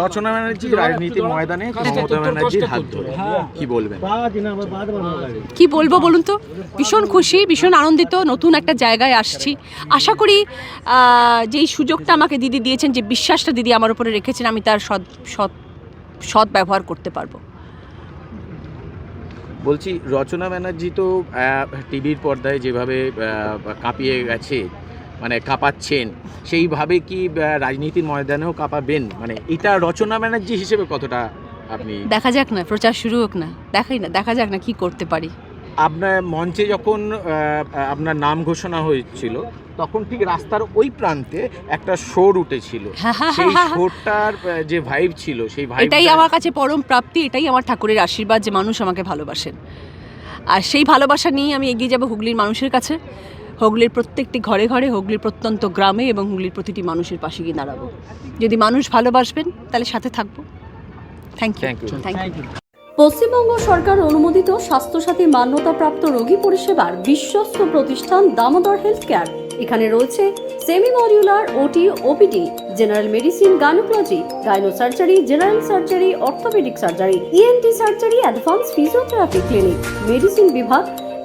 রচনা ব্যানার্জি রাজনীতি ময়দানে মমতা ব্যানার্জির হাত ধরে। কি বলবেন? কি বলব বলুন তো? ভীষণ খুশি ভীষণ আনন্দিত নতুন একটা জায়গায় আসছি। আশা করি আহ, যে সুযোগটা আমাকে দিদি দিয়েছেন যে বিশ্বাসটা দিদি আমার উপরে রেখেছেন আমি তার সৎ সৎ সৎ ব্যবহার করতে পারব। বলছি রচনা ব্যানার্জি তো টিভির পর্দায় যেভাবে কাঁপিয়ে গেছে মানে কাঁপাচ্ছেন সেইভাবে কি রাজনীতির ময়দানেও কাঁপাবেন? মানে এটা রচনা ব্যানার্জি হিসেবে কতটা আপনি দেখা যাক না প্রচার শুরু হোক না দেখাই না দেখা যাক না কি করতে পারি। আপনার মঞ্চে যখন আপনার নাম ঘোষণা হয়েছিল তখন ঠিক রাস্তার ওই প্রান্তে একটা শোর উঠেছিল। সেই শোরটার যে ভাইব ছিল সেই ভাইব এটাই আমার কাছে পরম প্রাপ্তি এটাই আমার ঠাকুরের আশীর্বাদ যে মানুষ আমাকে ভালোবাসেন। আর সেই ভালোবাসা নিয়ে আমি এগিয়ে যাব হুগলির মানুষের কাছে। হুগলির প্রত্যেকটি ঘরে ঘরে হুগলির প্রত্যন্ত গ্রামে এবং হুগলির প্রতিটি মানুষের পাশে গিয়ে দাঁড়াবো। যদি মানুষ ভালোবাসবেন তাহলে সাথে থাকব। Thank you thank you Paschimbanga সরকার অনুমোদিত স্বাস্থ্যসাথী মান্যতাপ্রাপ্ত রোগী পরিষেবার বিশ্বস্ত প্রতিষ্ঠান দামোদর হেলথ কেয়ার এখানে রয়েছে semi modular OT OPD general medicine gynaecology gyno surgery general surgery orthopaedic surgery ENT surgery advance physiotherapy clinic medicine বিভাগ